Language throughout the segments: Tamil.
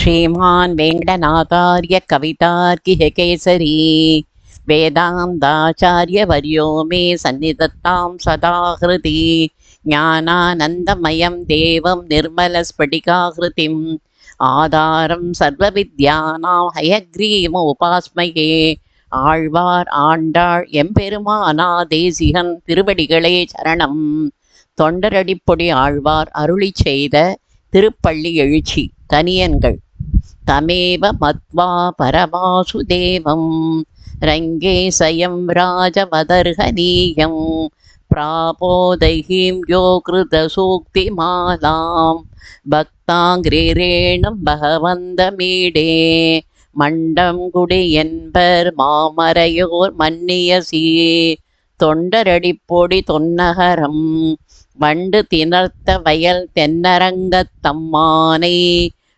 श्रीमान् वेङ्कटनाथार्य कवितार्किहकेसरी वेदान्ताचार्यवर्यो मे सन्निधत्तां सदा हृदि ज्ञानानन्दमयं देवं निर्मलस्फटिकाकृतिम् आधारं सर्वविद्यानां हयग्रीवोपास्मये ஆழ்வார் ஆண்டாள் எம்பெருமானா தேசிகன் திருவடிகளே சரணம் தொண்டரடிப்பொடி ஆழ்வார் அருளி செய்த திருப்பள்ளி எழுச்சி தனியன்கள் தமேவ மத்வா பரமாசுதேவம் ரங்கே சயம் ராஜவதர்ஹனீயம் பிராபோதைஹீம் யோ கிருத சூக்திமாலாம் பக்தாங்கிரேணம் பகவந்தமீடே மண்டம் குடி என்பர் மாமரையோர் மன்னிய சீர் தொண்டரடிப்பொடி தொன்னகரம் வண்டு திணர்த்த வயல் தென்னரங்கத்தம்மானை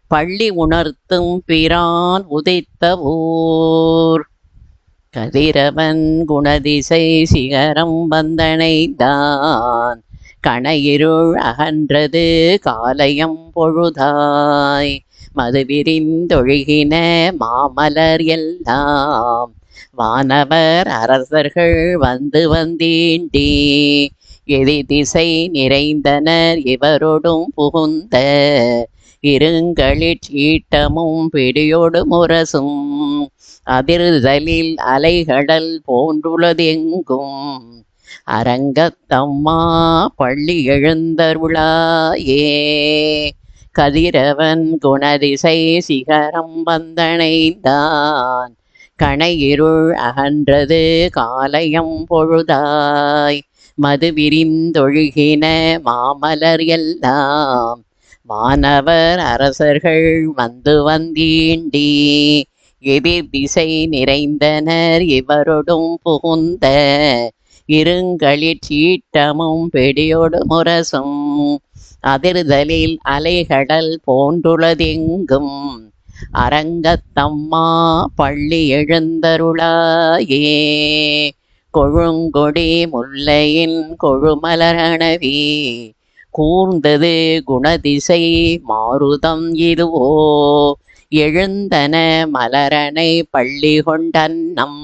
பள்ளி உணர்த்தும் பிரான் உதைத்த ஊர் கதிரவன் குணதிசை சிகரம் வந்தனைதான் கணையிருள் அகன்றது காலையம் பொழுதாய். மது விரிந்தொழுகின மாமலர் எல்லாம். வானவர் அரசர்கள் வந்து வந்தீண்டி. எதி திசை நிறைந்தனர் இவரோடும் புகுந்த. இருங்களிற் ஈட்டமும் பிடியோடு முரசும். அதிர்தலில் அலைகடல் போன்றுள்ளதெங்கும் அரங்கத்தம்மா பள்ளி எழுந்தருளாயே. கதிரவன் குணதிசை சிகரம் வந்தனைந்தான் கணையிருள் அகன்றது காலையம் பொழுதாய். மது விரிந்தொழுகின மாமலர் எல்லாம். வானவர் அரசர்கள் வந்து வந்தீண்டி. எதிர் திசை நிறைந்தனர் இவரொடும் புகுந்த. இருங்களிற் சீட்டமும் பெடியோடு முரசும். அதிர்தலில் அலைகடல் போன்றுளதெங்கும். அரங்கத்தம்மா பள்ளி எழுந்தருளாயே. கொழுங்கொடி முல்லையின் கொழுமலரணவி கூர்ந்தது குணதிசை மாருதம் இதுவோ. எழுந்தன மலரனை பள்ளி கொண்டன்னம்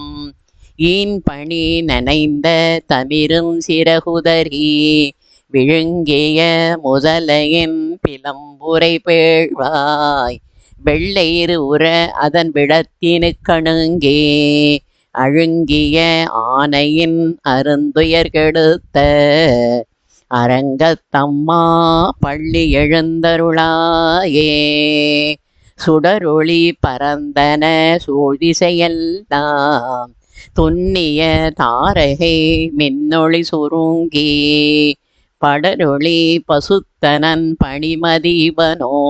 ஈன் பணி நனைந்த தமிரும் சிறகுதரி விழுங்கிய முதலையின் பிளம்புரை பேழ்வாய். வெள்ளையிரு உற அதன் விடத்தினு கணுங்கே. அழுங்கிய ஆனையின் அருந்துயர்கெடுத்த அரங்கத்தம்மா பள்ளி எழுந்தருளாயே. சுடரொளி பரந்தன சூழ்திசையெல்லாம் துன்னிய தாரகை மின்னொளி சுருங்கி. படரொளி பசுத்தனன் பணிமதீபனோ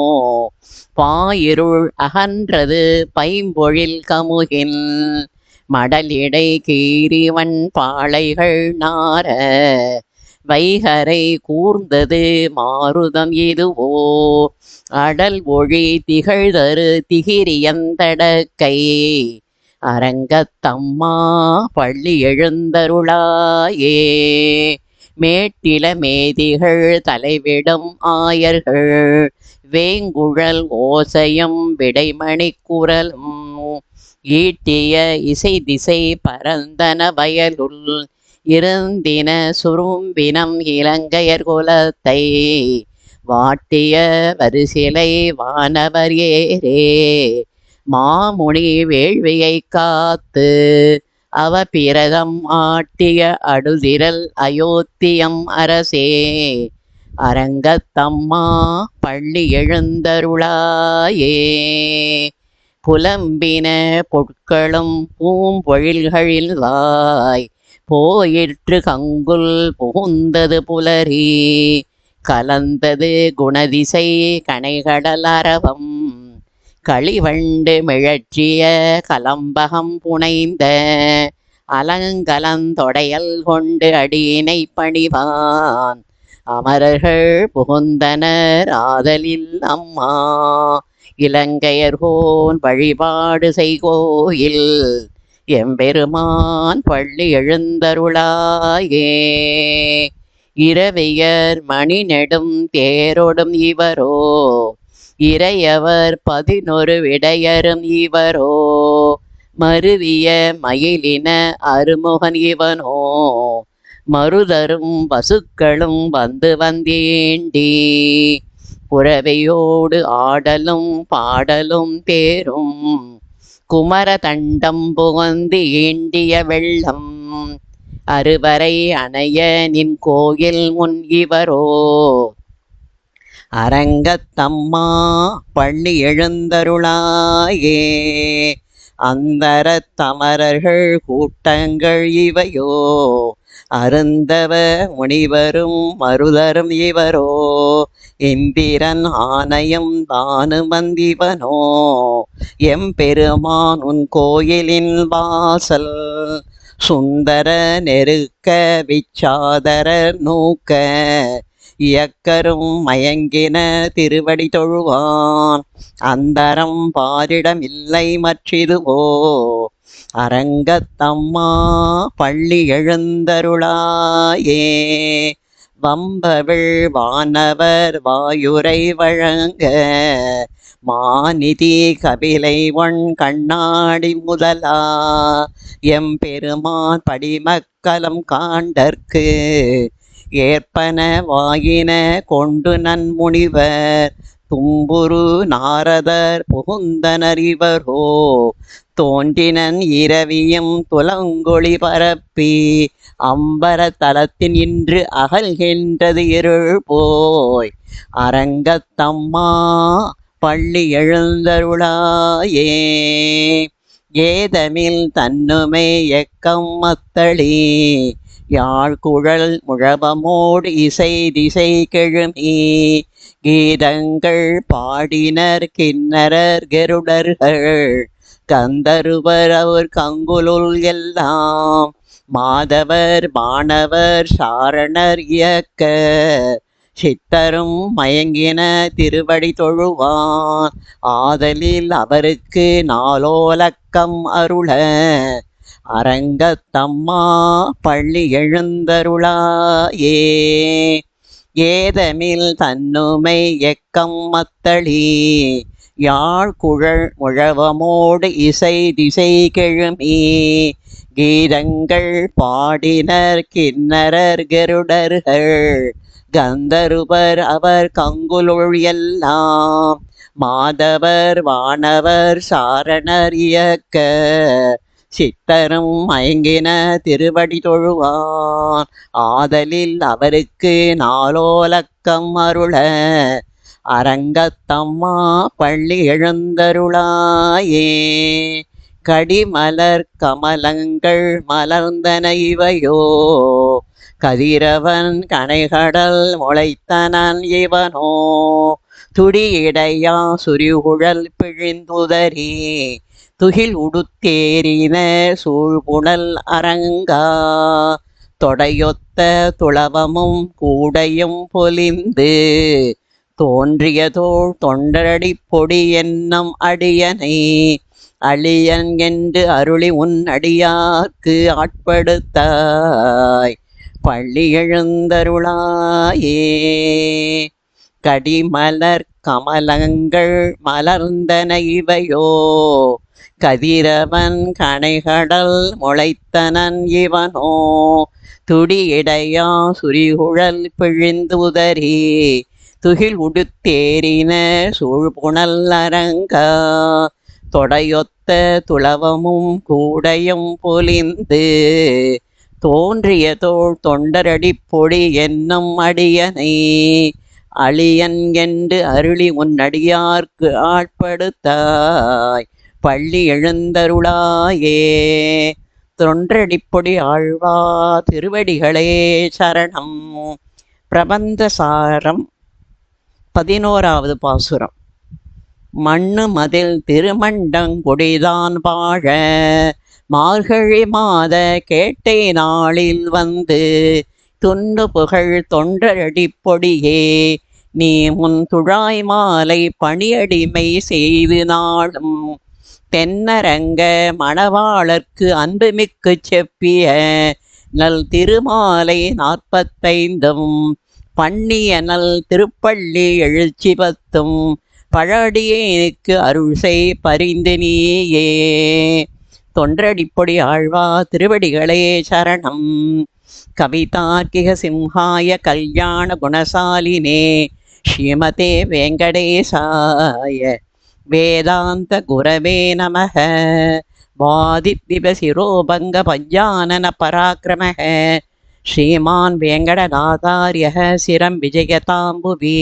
பாயிருள் அகன்றது பைம்பொழில் கமுகில். மடலிடை கீரிவன் பாளைகள் நார. வைகரை கூர்ந்தது மாருதம் இதுவோ. அடல் ஒழி திகழ்தரு திகிரியந்தடக்கை அரங்கத்தம்மா பள்ளி எழுந்தருளாயே. மேட்டில மேதிகள் தலைவிடும் ஆயர்கள். வேங்குழல் ஓசையும் விடைமணி குரலும். ஈட்டிய இசை திசை பரந்தன வயலுள். இருந்தின சுரும்பினம் இலங்கையர் குலத்தை வாட்டிய வரிசிலை வானவர் ஏரே மாமுனி வேள்வியை காத்து அவ பிரதம் ஆட்டிய அடுதிரல் அயோத்தியம் அரசே. அரங்கத்தம்மா பள்ளி எழுந்தருளாயே. புலம்பின பொற்களும் பூம்பொழில்களில் வாய் போயிற்று கங்குல் புகுந்தது புலரி. கலந்தது குணதிசை கனைகடல் அரவம். களிவண்டு மிழற்றிய கலம்பகம் புனைந்த அலங்கலந்தொடையல் கொண்டு அடியினை பணிவான். அமரர்கள் புகுந்தனர் ஆதலில் அம்மா. இலங்கையர்கோன் வழிபாடு செய்கோயில். எம்பெருமான் பள்ளி எழுந்தருளாயே. இரவியர் மணி நெடும் தேரோடும் இவரோ. இறையவர் பதினொரு விடையரும் இவரோ. மருவிய மயிலின அருமுகன் இவனோ. மருதரும் பசுக்களும் வந்து வந்தேண்டி. புறவையோடு ஆடலும் பாடலும் தேரும். குமரதண்டம் புகுந்து ஏண்டிய வெள்ளம். அறுவரை அணைய நின் கோயில் முன் இவரோ. அரங்கத்தம்மா பள்ளி எழுந்தருளாயே. அந்தர தமரர்கள் கூட்டங்கள் இவையோ. அருந்தவ முனிவரும் மருதரும் இவரோ. இந்திரன் ஆணையம் தானுமந்திவனோ எம்பெருமான் உன் கோயிலின் வாசல். சுந்தர நெருக்க விச்சாதர நூக்க. இயக்கரும் மயங்கின திருவடி தொழுவான். அந்தரம் பாரிடம் இல்லை மற்றிதுவோ? அரங்கத்தம்மா பள்ளி எழுந்தருளாயே. வம்பவிழ் வானவர் வாயுரை வழங்க. மாநிதி கபிலை ஒன் கண்ணாடி முதலா. எம்பெருமான் படிமக்கலம் காண்டற்கு. ஏற்பன வாயின கொண்டு நன்முனிவர். தும்புரு நாரதர் புகுந்தனர் இவரோ தோன்றினன் இரவியும் துலங்கொளி பரப்பி அம்பர தலத்தின் இன்று அகல்கின்றது இருள் போய் அரங்கத்தம்மா பள்ளி எழுந்தருளாயே. ஏதமில் தன்னுமே எக்கம் மத்தளி யாழ்குழல் முழவமோடு இசை திசை கெழுமி கீதங்கள் பாடினர் கிண்ணரர் கெருடர்கள். கந்தருவர் அவர் கங்குலுள் எல்லாம். மாதவர் மாணவர் சாரணர் இயக்க. சித்தரும் மயங்கின திருவடி தொழுவான் ஆதலில் அவருக்கு நாலோலக்கம் அருள. அரங்கத்தம்மா பள்ளி எழுந்தருளாயே. ஏதமில் தன்னுமை எக்கம் மத்தளி. யாழ் குழல் முழவமோடு இசை திசை கெழுமி. கீதங்கள் பாடினர் கிண்ணரர் கருடர்கள். கந்தருவர் அவர் கங்குலொழியெல்லாம் மாதவர் வானவர் சாரணர் இயக்க. சித்தரும் மயங்கின திருவடி தொழுவார். ஆதலில் அவருக்கு நாலோலக்கம் அருள. அரங்கத்தம்மா பள்ளி எழுந்தருளாயே. கடிமலர் கமலங்கள் மலர்ந்தன இவையோ. கதிரவன் கனைகடல் முளைத்தனன் இவனோ. துடியிடையா சுரிகுழல் பிழிந்துதறி. துகில் உடுத்தேறின சூழ்புணல் அரங்கா. தொடையொத்த துளவமும் கூடையும் பொலிந்து. தோன்றியதோள் தொண்டரடி பொடி என்னும் அடியனை. அழியன் என்று அருளி உன் அடியார்க்கு ஆட்படுத்தாய். பள்ளி எழுந்தருளாயே. கடிமலர் கமலங்கள் மலர்ந்தன இவையோ. கதிரவன் கனைகடல் முளைத்தனன் இவனோ. துடியிடையா சுரிகுழல் பிழிந்துதறி துகில் உடுத்தேறின சூழ்புணல் அரங்கா. தொடையொத்த துளவமும் கூடையும் பொலிந்து தோன்றிய தோள் தொண்டரடி பொடி என்னும் அடியனை. அழியன் என்று அருளி உன் அடியார்க்கு ஆட்படுத்தாய் பள்ளி எழுந்தருளாயே. தொன்றடிப்பொடி ஆழ்வா திருவடிகளே சரணம். பிரபந்த சாரம் பதினோராவது பாசுரம். மண்ணு மதில் திருமண்டங்குடிதான் வாழ. மார்கழி மாத கேட்டை நாளில் வந்து துண்டு புகழ் தொண்டரடி பொடியே நீ முன் துழாய் மாலை பணியடிமை செய்து நாளும் தென்னரங்க மணவாளர்க்கு அன்புமிக்கு செப்பிய நல் திருமாலை நாற்பத்தைந்தும் பண்ணிய நல் திருப்பள்ளி எழுச்சி பத்தும் பழடியேனுக்கு அருள் செய் பரிந்து நீயே. தொன்றடிப்பொடி ஆழ்வா திருவடிகளே சரணம். கவிதார்க்கிக சிம்ஹாய கல்யாண குணசாலினே ஸ்ரீமதே வெங்கடேசாய. வேதாந்த குரவே நமக. வாதித்விபசிரோபங்க பஞ்ஞானன பராக்கிரமக. ஸ்ரீமான் வேங்கடநாதாரிய சிரம் விஜயதாம்புவி.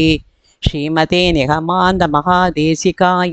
ஸ்ரீமதே நிகமாந்த மகாதேசிகாய